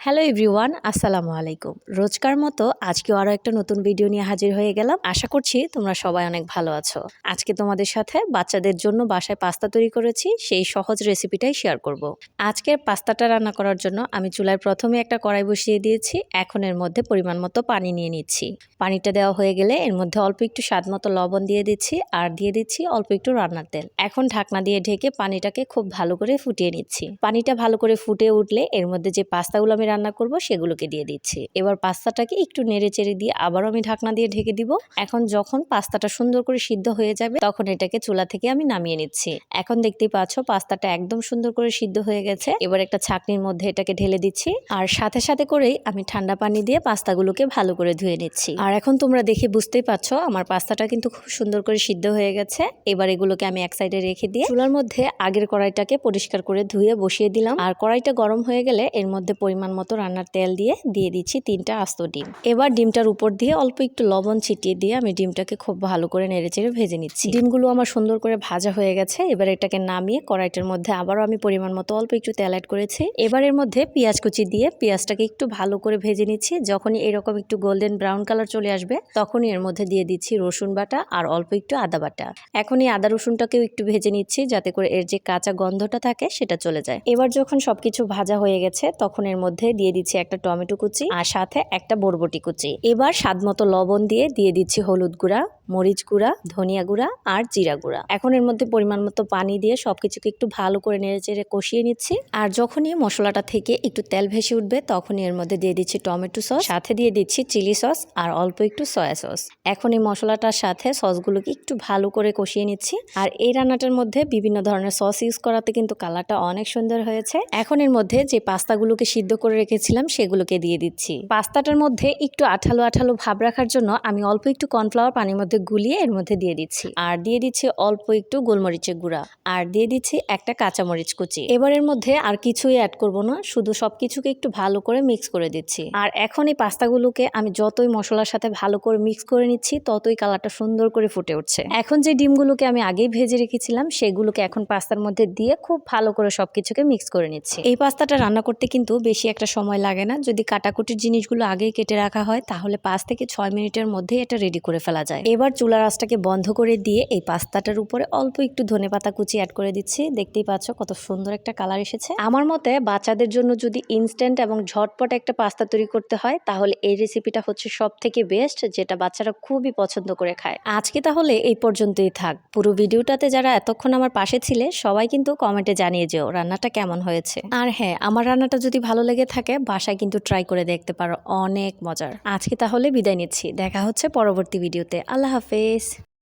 Hello everyone আসসালামু আলাইকুম। রোজকার মতো আজকেও আরও একটা নতুন ভিডিও নিয়ে হাজির হয়ে গেলাম। আশা করছি তোমরা সবাই অনেক ভালো আছো। আজকে তোমাদের সাথে বাচ্চাদের জন্য বাসায় পাস্তা তৈরি করেছি, সেই সহজ রেসিপিটাই শেয়ার করব। আজকের পাস্তাটা রান্না করার জন্য আমি চুলায় প্রথমে একটা কড়াই বসিয়ে দিয়েছি, এখন এর মধ্যে পরিমাণ মতো পানি নিয়ে নিচ্ছি। পানিটা দেওয়া হয়ে গেলে এর মধ্যে অল্প একটু স্বাদ মতো লবণ দিয়ে দিচ্ছি, আর দিয়ে দিচ্ছি অল্প একটু রান্নার তেল। এখন ঢাকনা দিয়ে ঢেকে পানিটাকে খুব ভালো করে ফুটিয়ে নিচ্ছি। পানিটা ভালো করে ফুটে উঠলে এর মধ্যে যে পাস্তাগুলো আমি রান্না করব সেগুলোকে দিয়ে দিচ্ছি। এবার পাস্তাটাকে একটু নেড়ে চেড়ে দিয়ে আবারও আমি ঢাকনা দিয়ে ঢেকে দিব। এখন যখন পাস্তাটা সুন্দর করে সিদ্ধ হয়ে যাবে, তখন এটাকে চুলা থেকে আমি নামিয়ে নিচ্ছি। এখন দেখতেই পাচ্ছ পাস্তাটা একদম সুন্দর করে সিদ্ধ হয়ে গেছে। এবার একটা ছাকনির মধ্যে এটাকে ঢেলে দিচ্ছি। আর সাথে সাথে করেই আমি ঠান্ডা পানি দিয়ে পাস্তাগুলোকে ভালো করে ধুয়ে নিচ্ছি। আর এখন তোমরা দেখে বুঝতেই পারছ আমার পাস্তাটা কিন্তু খুব সুন্দর করে সিদ্ধ হয়ে গেছে। এবার এগুলোকে আমি এক সাইডে রেখে দিয়ে চুলার মধ্যে আগের কড়াইটাকে পরিষ্কার করে ধুয়ে বসিয়ে দিলাম। আর কড়াইটা গরম হয়ে গেলে এর মধ্যে পরিমাণ মতো রান্নার তেল দিয়ে দিয়ে দিচ্ছি তিনটা আস্ত ডিম। এবার ডিমটার উপর দিয়ে অল্প একটু লবণ ছিটিয়ে দিয়ে আমি ডিমটাকে খুব ভালো করে নেড়ে চেড়ে ভেজে নিচ্ছি। ডিমগুলো আমার সুন্দর করে ভাজা হয়ে গেছে, এবার এটাকে নামিয়ে কড়াইটার মধ্যে আবারও আমি পরিমাণ মতো অল্প একটু তেল অ্যাড করেছি। এবার এর মধ্যে পেঁয়াজ কুচি দিয়ে পেঁয়াজটাকে একটু ভালো করে ভেজে নিচ্ছি, যখনই এরকম একটু গোল্ডেন ব্রাউন কালার চলে আসবে, তখনই এর মধ্যে দিয়ে দিচ্ছি রসুন বাটা আর অল্প একটু আদা বাটা। এখন এই আদা রসুনটাকেও একটু ভেজে নিচ্ছি, যাতে করে এর যে কাঁচা গন্ধটা থাকে সেটা চলে যায়। এবার যখন সবকিছু ভাজা হয়ে গেছে, তখন এর মধ্যে দিয়ে দিচ্ছি একটা টমেটো কুচি আর সাথে একটা বরবটি কুচি। এবার স্বাদ মতো লবণ দিয়ে দিয়ে দিচ্ছি হলুদ গুঁড়া। মরিচ গুঁড়া, ধনিয়া গুঁড়া আর জিরা গুঁড়া। এখন এর মধ্যে পরিমাণ মতো পানি দিয়ে সবকিছুকে একটু ভালো করে নেড়ে চেড়ে কষিয়ে নিচ্ছি। আর যখনই মশলাটা থেকে একটু তেল ভেসে উঠবে, তখনই এর মধ্যে দিয়ে দিচ্ছি টমেটো সস, সাথে দিয়ে দিচ্ছি চিলি সস আর অল্প একটু সয়া সস। এখন এই মশলাটার সাথে সসগুলোকে একটু ভালো করে কষিয়ে নিচ্ছি। আর এই রান্নাটার মধ্যে বিভিন্ন ধরনের সস ইউজ করাতে কিন্তু কালারটা অনেক সুন্দর হয়েছে। এখন এর মধ্যে যে পাস্তাগুলোকে সিদ্ধ করে রেখেছিলাম, সেগুলোকে দিয়ে দিচ্ছি। পাস্তাটার মধ্যে একটু আঠালো আঠালো ভাব রাখার জন্য আমি অল্প একটু কর্নফ্লাওয়ার পানির মধ্যে গুলিয়ে এর মধ্যে দিয়ে দিচ্ছি। আর দিয়ে দিচ্ছি অল্প একটু গোলমরিচের গুঁড়া। আর দিয়ে দিচ্ছি একটা কাঁচামরিচ কুচি। এবার এর মধ্যে আর কিছুই অ্যাড করব না, শুধু সবকিছুকে একটু ভালো করে মিক্স করে দিচ্ছি। আর এখন এই পাস্তাগুলোকে আমি যতই মশলার সাথে ভালো করে মিক্স করে নিচ্ছি, ততই কালারটা সুন্দর করে ফুটে উঠছে। এখন যে ডিমগুলোকে আমি আগেই ভেজে রেখেছিলাম, সেগুলোকে এখন পাস্তার মধ্যে দিয়ে খুব ভালো করে সবকিছুকে মিক্স করে নিচ্ছি। এই পাস্তাটা রান্না করতে কিন্তু বেশি একটা সময় লাগে না। যদি কাটাকুটির জিনিসগুলো আগেই কেটে রাখা হয়, তাহলে পাঁচ থেকে ছয় মিনিটের মধ্যে এটা রেডি করে ফেলা যায়। এবার চুলার আঁচটাকে বন্ধ করে দিয়ে এই পাস্তাটার উপরে অল্প একটু ধনে পাতা কুচি অ্যাড করে দিচ্ছি। দেখতেই পাচ্ছ কত সুন্দর একটা কালার এসেছে। আমার মতে বাচ্চাদের জন্য যদি ইনস্ট্যান্ট এবং ঝটপট একটা পাস্তা তৈরি করতে হয়, তাহলে এই রেসিপিটা হচ্ছে সব থেকে বেস্ট যেটা বাচ্চারা খুবই পছন্দ করে খায়। আজকে তাহলে এই পর্যন্তই থাক। পুরো ভিডিওটাতে যারা এতক্ষণ আমার পাশে ছিলে, সবাই কিন্তু কমেন্টে জানিয়ে যেও রান্নাটা কেমন হয়েছে। আর হ্যাঁ আমার রান্নাটা যদি ভালো লেগে থাকে, বাসায় কিন্তু ট্রাই করে দেখতে পারো, অনেক মজার। আজকে তাহলে বিদায় নিচ্ছি। দেখা হচ্ছে পরবর্তী ভিডিওতে। আল্লাহ হাফেজ